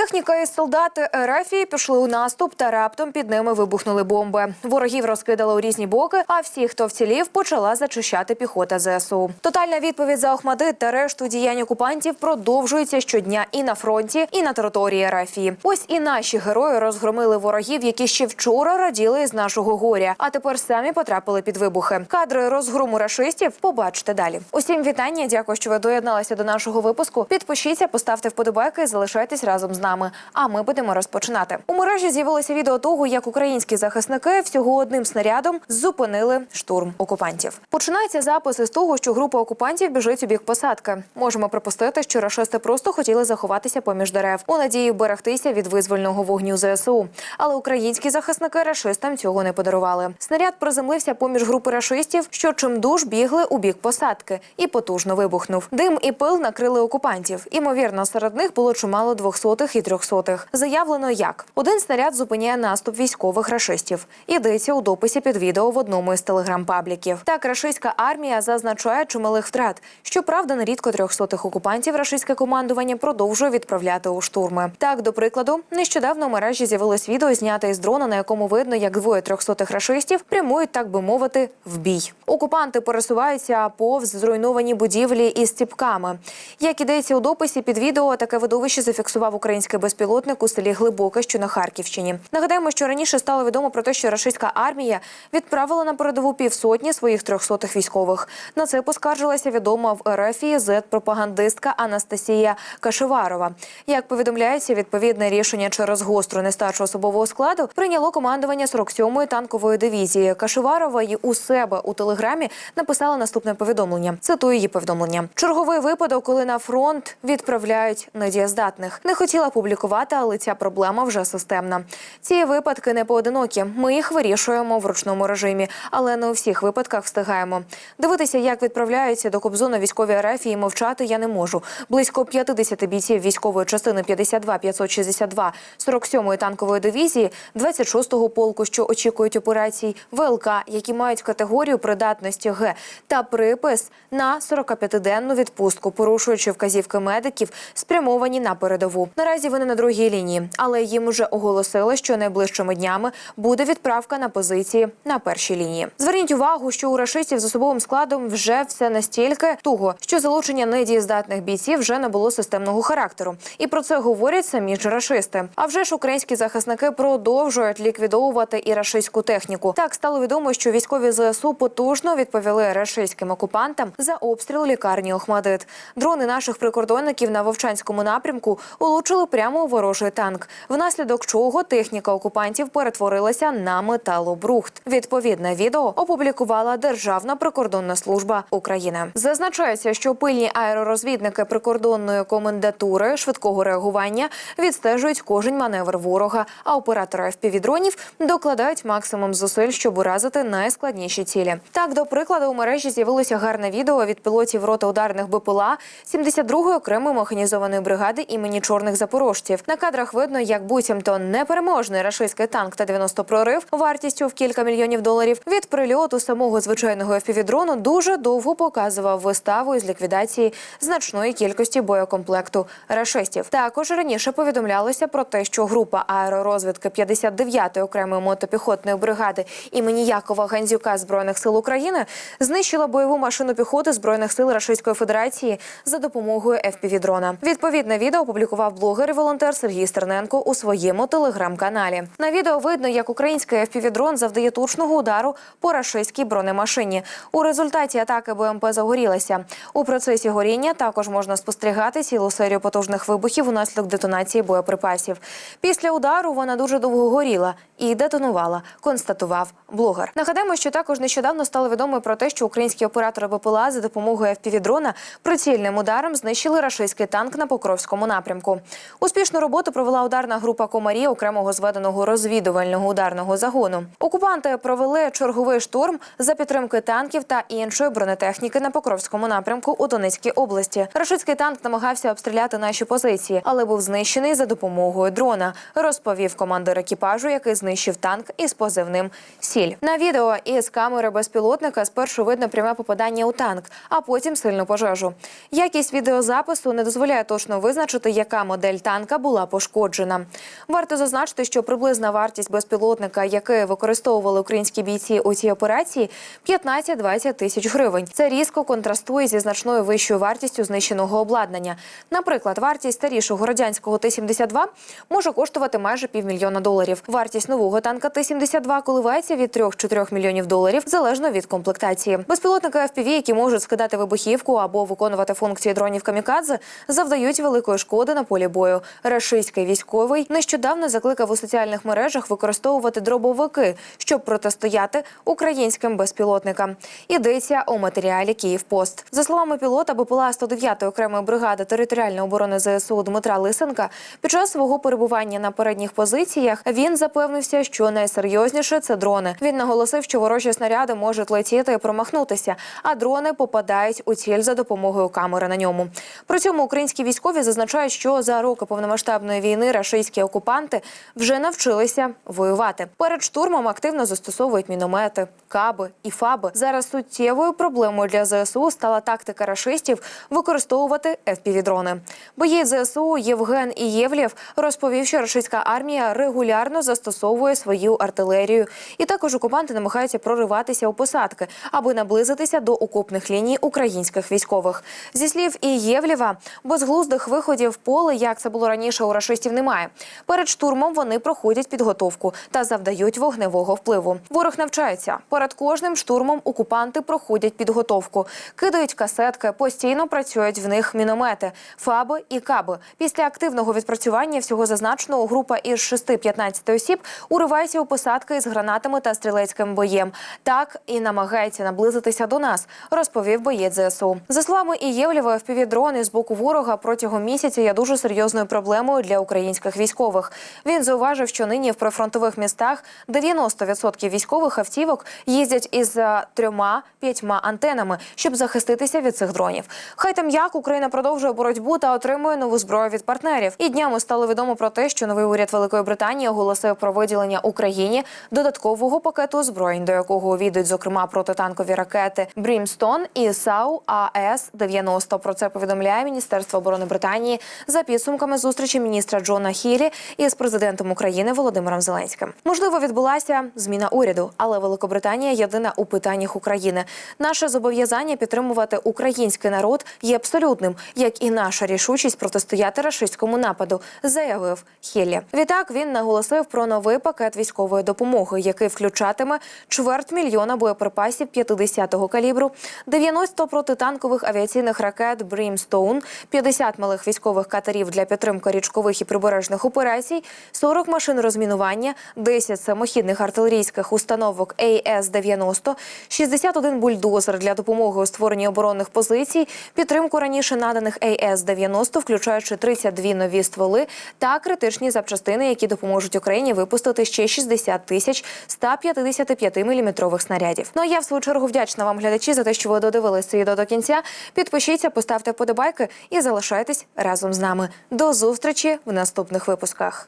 Техніка і солдати РФ пішли у наступ, та раптом під ними вибухнули бомби. Ворогів розкидало у різні боки. А всі, хто вцілів, почала зачищати піхота ЗСУ. Тотальна відповідь за Охмадит та решту діянь окупантів продовжується щодня і на фронті, і на території РФ. Ось і наші герої розгромили ворогів, які ще вчора раділи з нашого горя, а тепер самі потрапили під вибухи. Кадри розгрому рашистів побачите далі. Усім вітання. Дякую, що ви доєдналися до нашого випуску. Підпишіться, поставте вподобайки і залишайтесь разом з нами. А ми будемо розпочинати. У мережі з'явилося відео того, як українські захисники всього одним снарядом зупинили штурм окупантів. Починається запис із того, що група окупантів біжить у бік посадки. Можемо припустити, що рашисти просто хотіли заховатися поміж дерев у надії берегтися від визвольного вогню ЗСУ. Але українські захисники рашистам цього не подарували. Снаряд приземлився поміж групи рашистів, що чимдуж бігли у бік посадки, і потужно вибухнув. Дим і пил накрили окупантів. Імовірно, серед них було чимало двохсотих і трьохсотих. Заявлено як один снаряд зупиняє наступ військових рашистів. Йдеться у дописі під відео в одному із телеграм-пабліків. Так, рашистська армія зазначає чималих втрат. Щоправда, нерідко трьохсотих окупантів рашистське командування продовжує відправляти у штурми. Так, до прикладу, нещодавно в мережі з'явилось відео, зняте із дрона, на якому видно, як двоє трьохсотих рашистів прямують, так би мовити, в бій. Окупанти пересуваються повз зруйновані будівлі із ціпками. Як ідеться у дописі під відео, таке видовище зафіксував український безпілотник у селі Глибоке, що на Харківщині. Нагадаємо, що раніше стало відомо про те, що рашистська армія відправила на передову півсотні своїх трьохсотих військових. На це поскаржилася відома в РФ зет-пропагандистка Анастасія Кашеварова. Як повідомляється, відповідне рішення через гостру нестачу особового складу прийняло командування 47-ї танкової дивізії. Кашеварова і у себе у телеграмі написала наступне повідомлення. Цитую її повідомлення: черговий випадок, коли на фронт відправляють недієздатних. Не хотіла публікувати, але ця проблема вже системна. Ці випадки не поодинокі. Ми їх вирішуємо в ручному режимі, але не у всіх випадках встигаємо. Дивитися, як відправляються до Кобзону військові РФ і мовчати я не можу. Близько 50 бійців військової частини 52 562 47-ї танкової дивізії, 26-го полку, що очікують операцій, ВЛК, які мають категорію придатності Г, та припис на 45-денну відпустку, порушуючи вказівки медиків, спрямовані на передову. Наразі вони на другій лінії, але їм уже оголосили, що найближчими днями буде відправка на позиції на першій лінії. Зверніть увагу, що у рашистів з особовим складом вже все настільки туго, що залучення недієздатних бійців вже не було системного характеру, і про це говорять самі ж рашисти. А вже ж українські захисники продовжують ліквідовувати і рашистську техніку. Так стало відомо, що військові ЗСУ потужно відповіли рашистським окупантам за обстріл лікарні Охмадит. Дрони наших прикордонників на Вовчанському напрямку улучили прямо у ворожий танк, внаслідок чого техніка окупантів перетворилася на металобрухт. Відповідне відео опублікувала Державна прикордонна служба України. Зазначається, що пильні аеророзвідники прикордонної комендатури швидкого реагування відстежують кожен маневр ворога, а оператори FPV-дронів докладають максимум зусиль, щоб уразити найскладніші цілі. Так, до прикладу, у мережі з'явилося гарне відео від пілотів роти ударних БПЛА 72-ї окремої механізованої бригади імені чорних запорожців. На кадрах видно, як буцімто непереможний рашистський танк та 90 прорив вартістю в кілька мільйонів доларів від прильоту самого звичайного FPV-дрону дуже довго показував виставу із ліквідації значної кількості боєкомплекту рашистів. Також раніше повідомлялося про те, що група аеророзвідки 59-ї окремої мотопіхотної бригади імені Якова Гандзюка збройних сил України знищила бойову машину піхоти збройних сил Рашистської Федерації за допомогою FPV-дрона. Відповідне відео опублікував блогер і волонтер Сергій Стерненко у своєму телеграм-каналі. На відео видно, як український FPV-дрон завдає точного удару по рашистській бронемашині. У результаті атаки БМП загорілася. У процесі горіння також можна спостерігати цілу серію потужних вибухів унаслідок детонації боєприпасів. Після удару вона дуже довго горіла і детонувала, констатував блогер. Нагадаємо, що також нещодавно стало відомо про те, що українські оператори БПЛА за допомогою FPV-дрона прицільним ударом знищили рашистський танк на Покровському напрямку. Успішну роботу провела ударна група комарі окремого зведеного розвідувального ударного загону. Окупанти провели черговий штурм за підтримки танків та іншої бронетехніки на Покровському напрямку у Донецькій області. Рашистський танк намагався обстріляти наші позиції, але був знищений за допомогою дрона. Розповів командир екіпажу, який знищив танк із позивним Сіль. На відео із камери безпілотника спершу видно пряме попадання у танк, а потім сильну пожежу. Якість відеозапису не дозволяє точно визначити, яка модель танку танка була пошкоджена. Варто зазначити, що приблизна вартість безпілотника, який використовували українські бійці у цій операції, 15-20 тисяч гривень. Це різко контрастує зі значною вищою вартістю знищеного обладнання. Наприклад, вартість старішого радянського Т-72 може коштувати майже півмільйона доларів. Вартість нового танка Т-72 коливається від 3-4 мільйонів доларів залежно від комплектації. Безпілотники FPV, які можуть скидати вибухівку або виконувати функції дронів камікадзе, завдають великої шкоди на полі бою. Рашистський військовий нещодавно закликав у соціальних мережах використовувати дробовики, щоб протистояти українським безпілотникам. Йдеться у матеріалі Київпост. За словами пілота БПЛА 109 окремої бригади територіальної оборони ЗСУ Дмитра Лисенка, під час свого перебування на передніх позиціях він запевнився, що найсерйозніше це дрони. Він наголосив, що ворожі снаряди можуть летіти і промахнутися, а дрони попадають у ціль за допомогою камери на ньому. При цьому українські військові зазначають, що за роки повномасштабної війни рашистські окупанти вже навчилися воювати. Перед штурмом активно застосовують міномети, каби і фаби. Зараз суттєвою проблемою для ЗСУ стала тактика рашистів використовувати FPV-дрони. Боєць ЗСУ Євген Ієвлєв розповів, що рашистська армія регулярно застосовує свою артилерію, і також окупанти намагаються прориватися у посадки, аби наблизитися до окопних ліній українських військових. Зі слів Ієвлєва, безглуздих виходів в поле, як це було раніше, у рашистів немає. Перед штурмом вони проходять підготовку та завдають вогневого впливу. Ворог навчається. Перед кожним штурмом окупанти проходять підготовку, кидають касетки, постійно працюють в них міномети, фаби і каби. Після активного відпрацювання всього зазначеного група із 6-15 осіб уривається у посадки із гранатами та стрілецьким боєм. Так і намагається наблизитися до нас, розповів боєць ЗСУ. За словами Ієвлєва, впівдрони з боку ворога протягом місяця є дуже серйозною проблемою для українських військових. Він зауважив, що нині в прифронтових містах 90% військових автівок їздять із е, трьома-п'ятьма антенами, щоб захиститися від цих дронів. Хай там як Україна продовжує боротьбу та отримує нову зброю від партнерів. І днями стало відомо про те, що новий уряд Великої Британії оголосив про виділення Україні додаткового пакету озброєнь, до якого увійдуть зокрема протитанкові ракети Брімстон і САУ АС 90 Про це повідомляє Міністерство оборони Британії за підсумками зустрічі міністра Джона Хілі із президентом України Володимиром Зеленським. Можливо, відбулася зміна уряду, але Великобританія єдина у питаннях України. Наше зобов'язання підтримувати український народ є абсолютним, як і наша рішучість протистояти рашистському нападу, заявив Хіллі. Відтак він наголосив про новий пакет військової допомоги, який включатиме чверть мільйона боєприпасів 50-го калібру, 90 протитанкових авіаційних ракет Брімстоун, 50 малих військових катерів для підтримки річкових і прибережних операцій, 40 машин розмінування, 10 самохідних артилерійських установок АС-90, 61 бульдозер для допомоги у створенні оборонних позицій, підтримку раніше наданих АС-90, включаючи 32 нові стволи та критичні запчастини, які допоможуть Україні випустити ще 60 тисяч 155-мм снарядів. Ну а я в свою чергу вдячна вам, глядачі, за те, що ви додивились це відео до кінця. Підпишіться, поставте вподобайки і залишайтесь разом з нами. Зустрічі в наступних випусках.